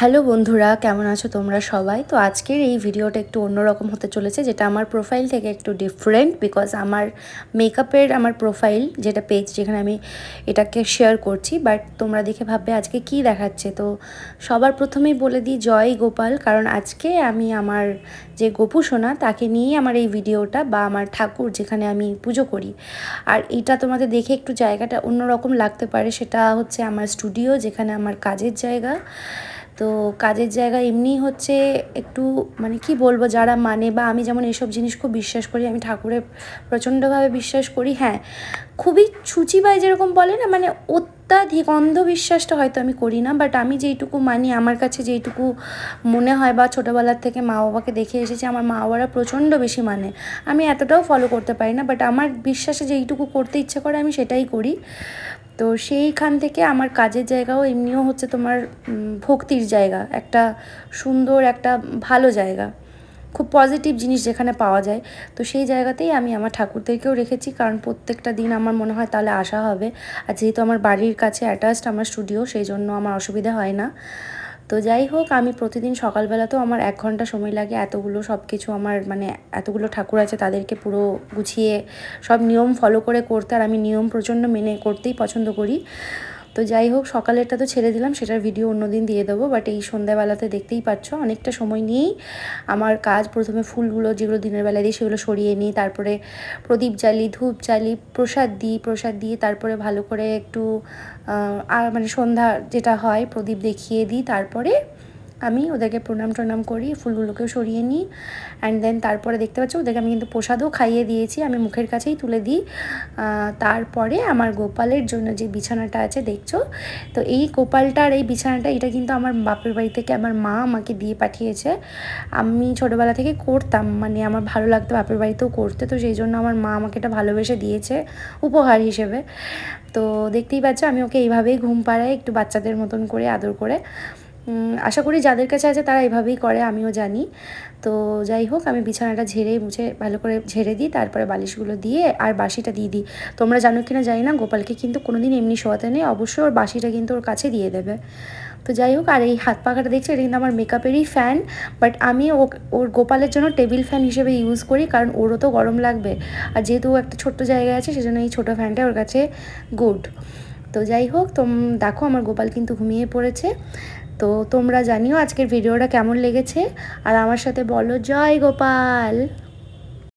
Hello বন্ধুরা, কেমন আছো তোমরা সবাই? তো আজকের এই ভিডিওটা একটু অন্যরকম হতে চলেছে, যেটা আমার প্রোফাইল থেকে একটু ডিফারেন্ট বিকজ আমার মেকআপের আমার প্রোফাইল যেটা পেজ যেখানে আমি এটাকে শেয়ার করছি বাট তোমরা দেখে ভাববে আজকে কি দেখাচ্ছে। তো সবার প্রথমেই বলে দিই, জয় গোপাল, কারণ আজকে আমি আমার যে গোপু সোনা, তাকে নিয়েই আমার এই ভিডিওটা বা আমার ঠাকুর যেখানে আমি পুজো করি। আর এটা তোমাদের দেখে একটু জায়গাটা অন্যরকম লাগতে পারে, সেটা হচ্ছে আমার স্টুডিও যেখানে আমার কাজের জায়গা। তো কাজের জায়গা এমনি হচ্ছে একটু মানে কি বলব, যারা মানে বা আমি যেমন এইসব জিনিস খুব বিশ্বাস করি, আমি ঠাকুরের প্রচণ্ডভাবে বিশ্বাস করি হ্যাঁ। খুবই ছুচিবাই যেরকম বলে না মানে অত্যাধিক অন্ধবিশ্বাসটা হয়তো আমি করি না বাট আমি যেইটুকু মানি, আমার কাছে যেইটুকু মনে হয় বা ছোটোবেলার থেকে মা বাবাকে দেখে এসেছি, আমার মা বাবারা প্রচণ্ড বেশি মানে। আমি এতটাও ফলো করতে পারি না বাট আমার বিশ্বাসে যেইটুকু করতে ইচ্ছে করে, আমি সেটাই করি। তো সেইখান থেকে আমার কাজের জায়গাও এমনিও হচ্ছে তোমার ভক্তির জায়গা। একটা সুন্দর, একটা ভালো জায়গা। খুব পজিটিভ জিনিস যেখানে পাওয়া যায়। তো সেই জায়গাতেই আমি আমার ঠাকুরদেরকেও রেখেছি। কারণ প্রত্যেকটা দিন আমার মনে হয় তাহলে আসা হবে। আর যেহেতু আমার বাড়ির কাছে অ্যাটাচড আমার স্টুডিও সেই জন্য আমার অসুবিধা হয় না। তো যাই হোক, আমি প্রতিদিন সকালবেলাতেও আমার এক ঘণ্টা সময় লাগে, এতগুলো সব কিছু আমার মানে এতগুলো ঠাকুর আছে তাদেরকে পুরো গুছিয়ে সব নিয়ম ফলো করে করতে, আর আমি নিয়ম প্রচণ্ড মেনে করতেই পছন্দ করি। তো যাই হোক, সকালেরটা তো ছেড়ে দিলাম, সেটার ভিডিও অন্যদিন দিয়ে দেবো বাট এই সন্ধ্যাবেলাতে দেখতেই পাচ্ছ, অনেকটা সময় নিয়েই আমার কাজ, প্রথমে ফুলগুলো যেগুলো দিনের বেলা দিই সেগুলো সরিয়ে নিই, তারপরে প্রদীপ জ্বালি, ধূপ জ্বালি, প্রসাদ দিই, প্রসাদ দিয়ে তারপরে ভালো করে একটু মানে সন্ধ্যা যেটা হয়, প্রদীপ দেখিয়ে দিই, তারপরে আমি ওদেরকে প্রণাম টনাম করি, ফুলগুলোকেও সরিয়ে নিই। অ্যান্ড দেন তারপরে দেখতে পাচ্ছি, ওদেরকে আমি কিন্তু প্রসাদও খাইয়ে দিয়েছি, আমি মুখের কাছেই তুলে দিই। তারপরে আমার গোপালের জন্য যে বিছানাটা আছে, দেখছ? তো এই গোপালটা আর এই বিছানাটা, এটা কিন্তু আমার বাপের বাড়ি থেকে আমার মা আমাকে দিয়ে পাঠিয়েছে। আমি ছোটোবেলা থেকে করতাম মানে আমার ভালো লাগতো বাপের বাড়িতেও করতে, তো সেই জন্য আমার মা আমাকে এটা ভালোবেসে দিয়েছে, উপহার হিসেবে। তো দেখতেই পাচ্ছ, আমি ওকে এইভাবেই ঘুম পাড়াই, একটু বাচ্চাদের মতন করে, আদর করে। আশা করি যাদের কাছে আছে তারা এভাবেই করে, আমিও জানি। তো যাই হোক, আমি বিছানাটা ঝেড়ে মুছে ভালো করে ঝেড়ে দিই, তারপরে বালিশগুলো দিয়ে আর বাসিটা দিয়ে দিই। তোমরা জানো কি না জানি না, গোপালকে কিন্তু কোনো দিন এমনি শোয়াতে নেই, অবশ্যই ওর বাসিটা কিন্তু ওর কাছে দিয়ে দেবে। তো যাই হোক, আর এই হাত পাখাটা দেখছি, এটা কিন্তু আমার মেকআপেরই ফ্যান বাট আমি ও ওর গোপালের জন্য টেবিল ফ্যান হিসেবে ইউজ করি, কারণ ওরও তো গরম লাগবে। আর যেহেতু একটা ছোট্ট জায়গা আছে, সেজন্য এই ছোটো ফ্যানটা ওর কাছে গুড তো যাই হোক, তোম, দেখো আমার গোপাল কিন্তু ঘুমিয়ে পড়েছে। তো তোমরা জানিও আজকের ভিডিওটা কেমন লেগেছে। আর আমার সাথে বলো জয় গোপাল!